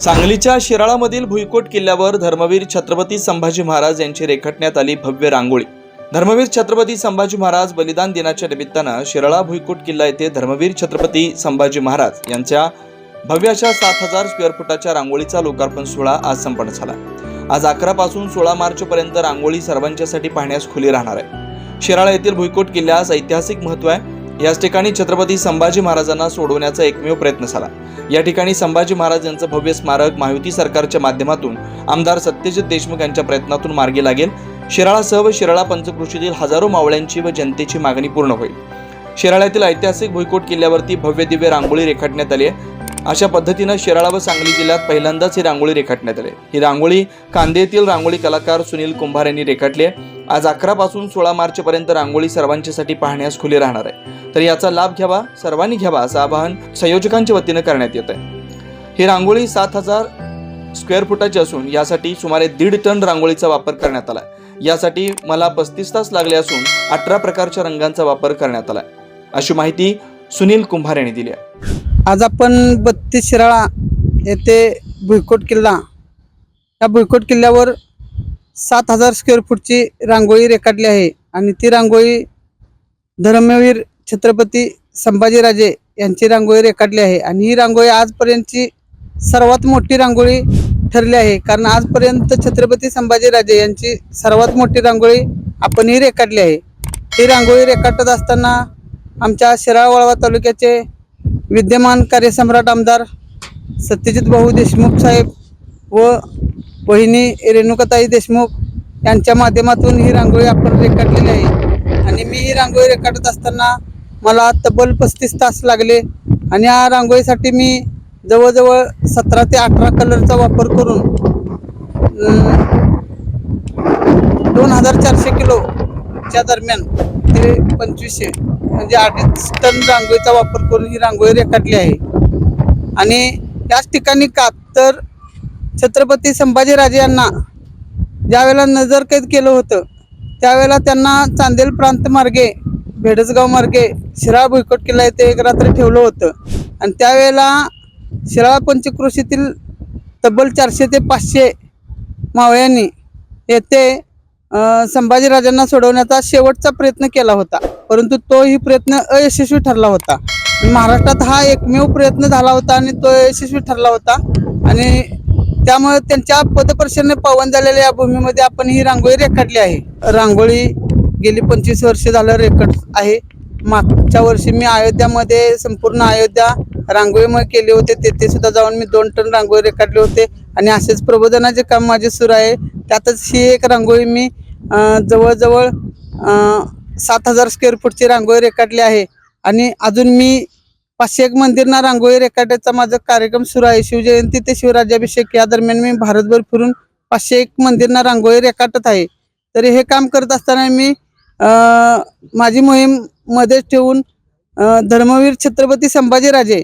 सांगलीच्या शिराळामधील भुईकोट किल्ल्यावर धर्मवीर छत्रपती संभाजी महाराज यांची रेखाटण्यात आली भव्य रांगोळी. धर्मवीर छत्रपती संभाजी महाराज बलिदान दिनाच्या निमित्तानं शिराळा भुईकोट किल्ला येथे धर्मवीर छत्रपती संभाजी महाराज यांच्या भव्याशा सात हजार स्क्वेअर फुटाच्या रांगोळीचा लोकार्पण सोहळा आज संपन्न झाला. आज अकरा पासून सोळा मार्च पर्यंत रांगोळी सर्वांच्यासाठी पाहण्यास खुली राहणार आहे. शिराळा येथील भुईकोट किल्ल्यास ऐतिहासिक महत्त्व आहे. याच ठिकाणी छत्रपती संभाजी महाराजांना सोडवण्याचा एकमेव प्रयत्न झाला. या ठिकाणी संभाजी महाराज यांचं भव्य स्मारक महायुती सरकारच्या माध्यमातून आमदार सत्यजित देशमुख यांच्या प्रयत्नातून मार्गी लागेल. शिराळासह व शिराळा पंचकृषीतील हजारो मावळ्यांची व जनतेची मागणी पूर्ण होईल. शिराळ्यातील ऐतिहासिक भुईकोट किल्ल्यावरती भव्य दिव्य रांगोळी रेखाटण्यात आली आहे. अशा पद्धतीनं शिराळा व सांगली जिल्ह्यात पहिल्यांदाच ही रांगोळी रेखाटण्यात आली ही रांगोळी कांदे येथील रांगोळी कलाकार सुनील कुंभार यांनी रेखाटली आहे. आज अकरा पासून सोळा मार्च पर्यंत रांगोळी सर्वांच्यासाठी पाहण्यास खुली राहणार आहे. तर याचा लाभ घ्यावा सर्वांनी घ्यावा असं आवाहन संयोजकांच्या वतीनं करण्यात येत आहे ही रांगोळी सात हजार स्क्वेअर फुटाची असून यासाठी सुमारे दीड टन रांगोळीचा वापर करण्यात आला यासाठी मला पस्तीस तास लागले असून अठरा प्रकारच्या रंगांचा वापर करण्यात आला अशी माहिती सुनील कुंभार यांनी दिली आहे. आज आपण बत्तीस शिराळा येथे भुईकोट किल्ला या भुईकोट किल्ल्यावर सात हजार स्क्वेअर फूटची रांगोळी रेखाटली आहे. आणि ती रांगोळी धर्मवीर छत्रपती संभाजीराजे यांची रांगोळी रेखाटली आहे. आणि ही रांगोळी आजपर्यंतची सर्वात मोठी रांगोळी ठरली आहे. कारण आजपर्यंत छत्रपती संभाजीराजे यांची सर्वात मोठी रांगोळी आपण ही रेखाटली आहे. ही रांगोळी रेखाटत असताना आमच्या शिराळा वळवा तालुक्याचे विद्यमान कार्यसम्राट आमदार सत्यजित भाऊ देशमुख साहेब व वहिनी रेणुकाताई देशमुख यांच्या माध्यमातून ही रांगोळी आपण रेखाटलेली आहे. आणि मी ही रांगोळी रेखाटत असताना मला तब्बल पस्तीस तास लागले. आणि या रांगोळीसाठी मी जवळजवळ सतरा ते अठरा कलरचा वापर करून दोन हजार चारशे किलोच्या दरम्यान ते पंचवीसशे म्हणजे अडीच टन रांगोळीचा वापर करून ही रांगोळी रेखाटली आहे. आणि याच ठिकाणी कातर छत्रपती संभाजीराजे यांना ज्यावेळेला नजर कैद केलं होतं त्यावेळेला त्यांना चांदेल प्रांत मार्गे भेडसगाव मार्गे शिराळा भुईकोट किल्ला येथे एक रात्र ठेवलं होतं. आणि त्यावेळेला शिराळा पंचक्रोशीतील तब्बल चारशे ते पाचशे मावळ्यांनी येथे संभाजीराजांना सोडवण्याचा शेवटचा प्रयत्न केला होता. परंतु तोही प्रयत्न अयशस्वी ठरला होता. महाराष्ट्रात हा एकमेव प्रयत्न झाला होता आणि तो यशस्वी ठरला होता. आणि त्यामुळे त्यांच्या पदपर्शने पावन झालेल्या या भूमीमध्ये आपण ही रांगोळी रेखाटली आहे. रांगोळी गेली पंचवीस वर्ष झालं रेखाट आहे. मागच्या वर्षी मी अयोध्यामध्ये संपूर्ण अयोध्या रांगोळीमुळे केले होते. तेथे सुद्धा जाऊन मी दोन टन रांगोळी रेखाटले होते. आणि असेच प्रबोधनाचे काम माझे सुरू आहे. त्यातच ही एक रांगोळी मी जवळजवळ सात हजार स्क्वेअर फूटची रांगोळी रेखाटली आहे. आणि अजून मी पाचशे एक मंदिरना रांगोळी रेखाटायचा माझा कार्यक्रम सुरू आहे. शिवजयंती ते शिवराज्याभिषेक या दरम्यान मी भारतभर फिरून पाचशे एक मंदिरना रांगोळी रेखाटत आहे. तरी हे काम करत असताना मी माझी मोहीममध्ये ठेवून धर्मवीर छत्रपती संभाजीराजे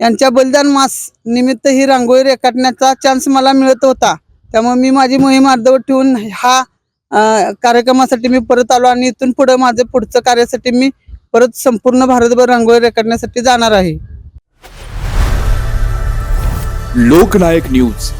यांच्या बलिदान मास निमित्त ही रांगोळी रेखाटण्याचा चान्स मला मिळत होता. त्यामुळे मी माझी मोहीम अर्धवट ठेवून हा कार्यक्रमासाठी मी परत आलो आणि इथून पुढे माझं पुढचं कार्यासाठी मी परत संपूर्ण भारतभर रांगोळी रेखाटण्यासाठी जाणार आहे. लोकनायक न्यूज.